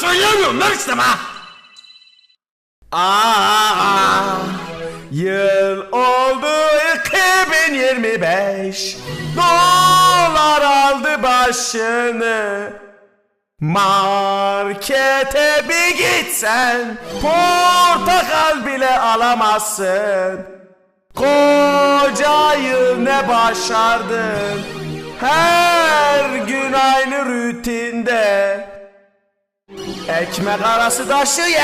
söyleyemiyorum. Lan. Aa, yıl oldu 2025 Dolar aldı başını. Markete bir gitsen Portakal bile alamazsın. Koca yıl ne başardın? Her gün aynı rutinde Ekmek arası taşı yer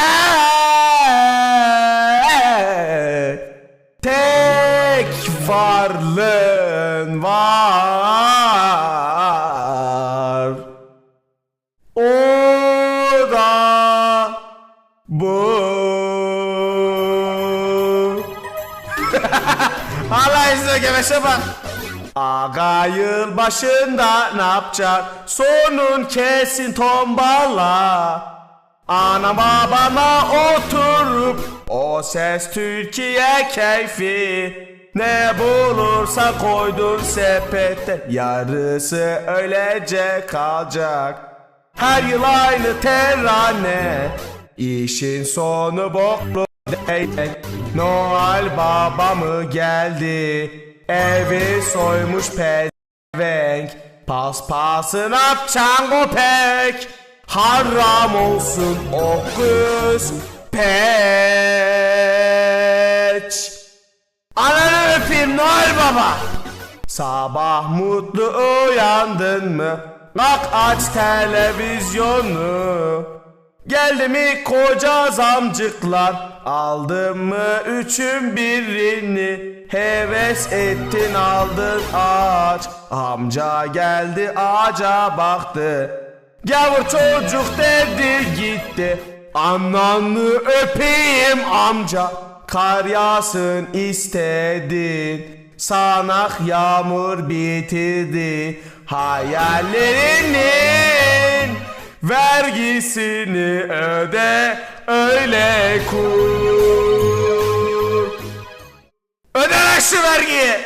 Tek varlığın var. O da bu. Allah size geveşe bak Aga yıl başında ne yapacak? Sonun kesin tombala. Ana babana oturup o ses Türkiye keyfi. Ne bulursa koydun sepete yarısı öylece kalacak. Her yıl aynı terane işin sonu boklu Noel baba mı geldi Evi soymuş pezevenk Paspasın yapacaksın o pek. Haram olsun o kız peç Ananı öpeyim Noel baba. Sabah mutlu uyandın mı? Bak aç televizyonu. Geldi mi koca zamcıklar? Aldın mı üçün birini Heves ettin aldın ağaç. Amca geldi ağaca baktı. Gavur çocuk dedi gitti. Ananı öpeyim amca. Kar yağsın istedin. Sanak yağmur bitirdi. Hayallerinin Vergisini öde öyle kur şu vergiyi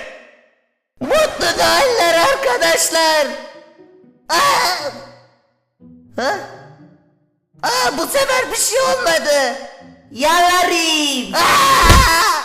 Mutlu Noeller arkadaşlar. Aa! Ha? Aa, bu sefer bir şey olmadı. Yalarım. Aa!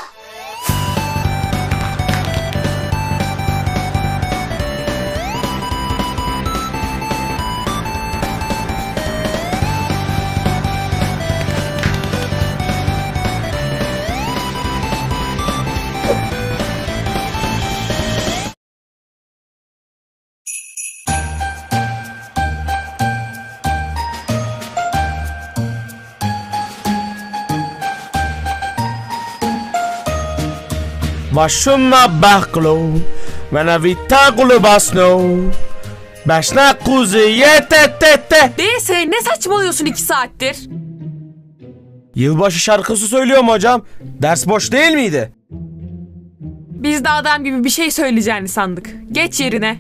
Başına baklo Vena vitagulu basno Başna kuzu yete te te DS ne saçmalıyorsun iki saattir? Yılbaşı şarkısı söylüyorum hocam Ders boş değil miydi? Biz de adam gibi bir şey söyleyeceğini sandık. Geç yerine.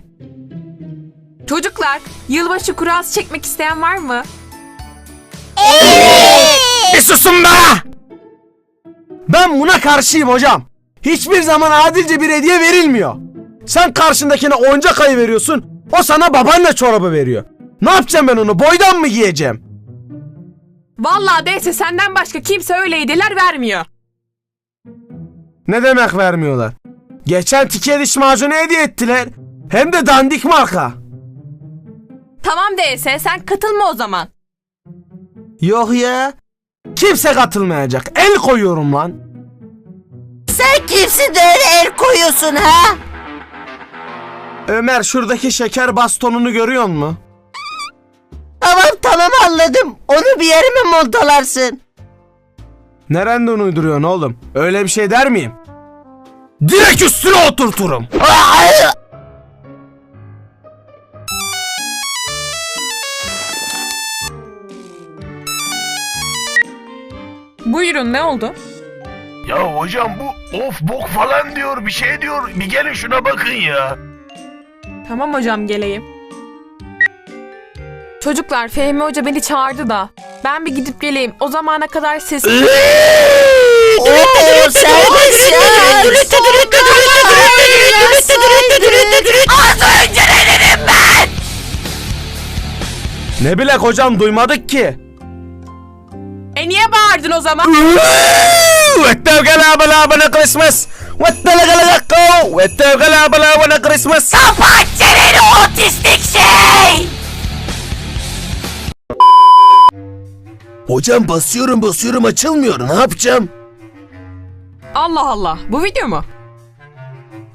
Çocuklar, yılbaşı kurası çekmek isteyen var mı? Bir susun be! Ben buna karşıyım hocam. Hiçbir zaman adilce bir hediye verilmiyor. Sen karşındakine oyuncak ayı veriyorsun. O sana babaanne çorabı veriyor. Ne yapacağım ben onu? Boydan mı giyeceğim? Vallahi DS senden başka kimse öyle hediyeler vermiyor. Ne demek vermiyorlar? Geçen tike diş macunu hediye ettiler. Hem de dandik marka. Tamam DS sen katılma o zaman. Yok ya. Kimse katılmayacak. El koyuyorum lan. Kimsin de öyle el koyuyorsun ha? Ömer şuradaki şeker bastonunu görüyor musun? Tamam tamam anladım. Onu bir yere mi montalarsın? Nereden uyduruyorsun oğlum? Öyle bir şey der miyim? Direkt üstüne oturturum. Buyurun ne oldu? Ya hocam bu of bok falan diyor bir şey diyor. Bir gelin şuna bakın ya. Tamam hocam geleyim. Çocuklar Fehmi Hoca beni çağırdı da. Ben bir gidip geleyim. O zamana kadar siz... Oo serbest ya. Az önce Ne bilek hocam duymadık ki. E niye bağırdın o zaman? Vettevgala bala bana Christmas. Vettelgala go. Vettevgala bala bana Christmas. Kapat çeneni otistik şey! Hocam basıyorum basıyorum açılmıyor. Ne yapacağım? Allah Allah. Bu video mu?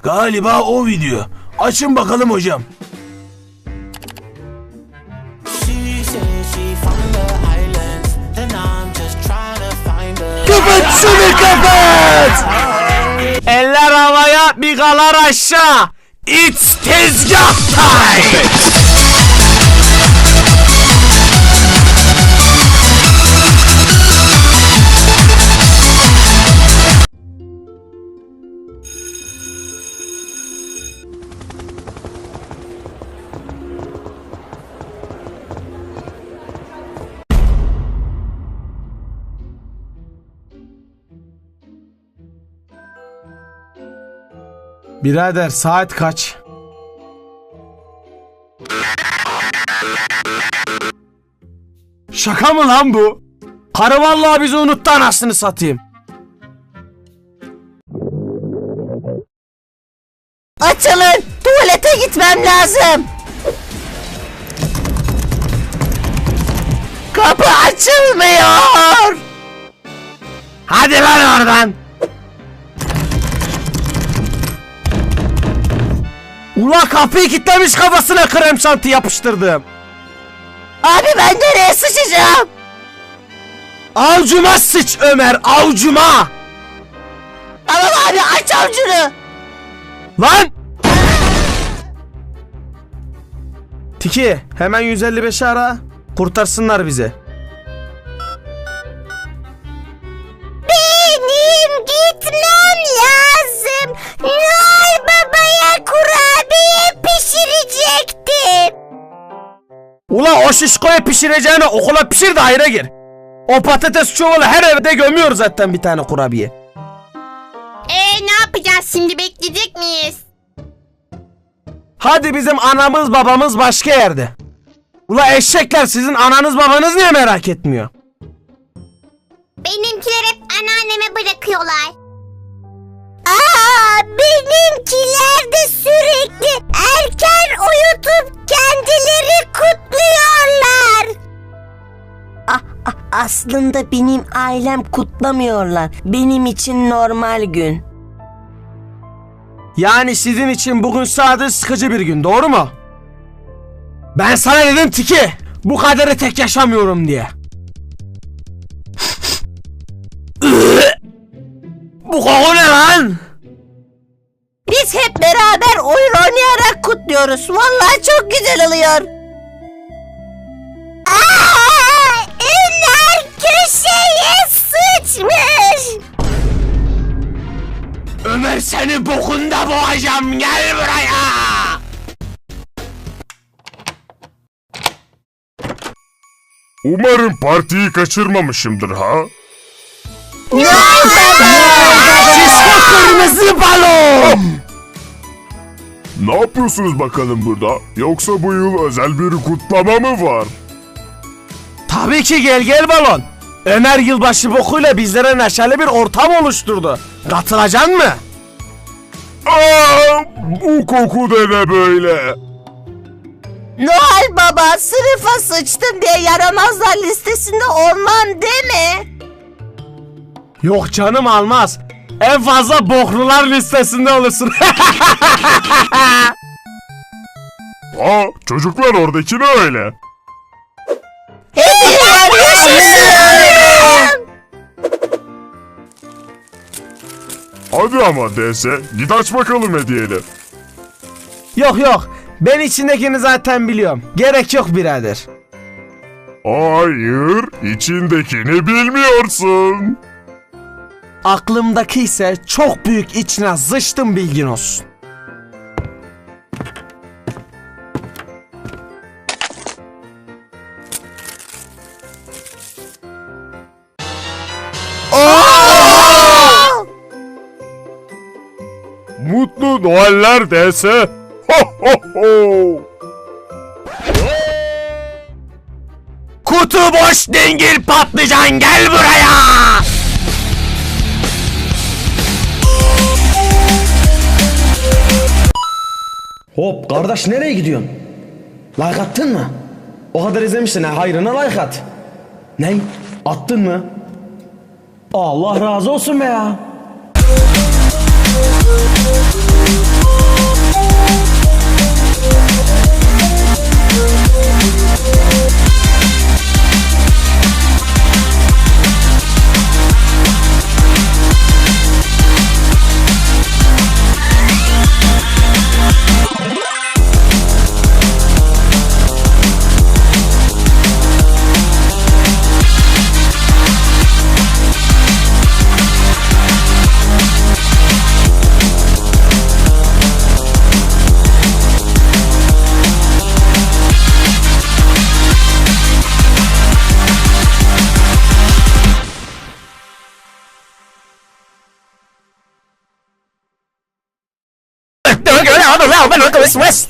Galiba o video. Açın bakalım hocam. Kapat şunu kapat. Eller havaya bigalar aşağı. It's tezgah time. Birader saat kaç? Şaka mı lan bu? Karı vallahi bizi unuttu anasını satayım. Açılın! Tuvalete gitmem lazım! Kapı açılmıyor! Hadi lan oradan. Ula kapıyı kilitlemiş kafasına krem şanti yapıştırdım. Abi ben nereye sıçacağım? Avcuma sıç Ömer avcuma. Tamam abi aç avucunu! Lan! Tiki hemen 155'i ara. Kurtarsınlar bizi. Şişkoya pişireceğine okula pişir de hayra gir. O patates çuvalı her evde gömüyor zaten bir tane kurabiye. Ee ne yapacağız şimdi bekleyecek miyiz? Hadi bizim anamız babamız başka yerde. Ula eşekler sizin ananız babanız niye merak etmiyor? Benimkiler hep anneanneme bırakıyorlar. Aa, benimkiler de sürekli aslında benim ailem kutlamıyorlar. Benim için normal gün. Yani sizin için bugün sadece sıkıcı bir gün doğru mu? Ben sana dedim Tiki bu kadarı tek yaşamıyorum diye. bu koku ne lan? Biz hep beraber oyun oynayarak kutluyoruz. Vallahi çok güzel oluyor. Bokunda boğacağım gel buraya. Umarım partiyi kaçırmamışımdır ha. Şişko kırmızı balon. Ne yapıyorsunuz bakalım burada? Yoksa bu yıl özel bir kutlama mı var? Tabii ki gel gel balon. Ömer yılbaşı bokuyla bizlere neşeli bir ortam oluşturdu. Katılacaksın mı? Aa, bu koku da ne böyle? Noel Baba sınıfa sıçtım diye yaramazlar listesinde olmam deme. Yok canım almaz. En fazla boklular listesinde olursun. Aa, çocuklar oradaki ne öyle? Hadi ama DS, git aç bakalım hediyeni. yok yok. Ben içindekini zaten biliyorum. Gerek yok birader. Hayır, içindekini bilmiyorsun. Aklımdaki ise çok büyük içine zıçtım bilgin olsun. Mutlu Noeller DS. Ho ho ho. Kutu boş dingil patlıcan gel buraya. Hop kardeş nereye gidiyorsun? Like attın mı? O kadar izlemişsin ha hayrına like at. Ne? Attın mı? Allah razı olsun be ya. Christmas.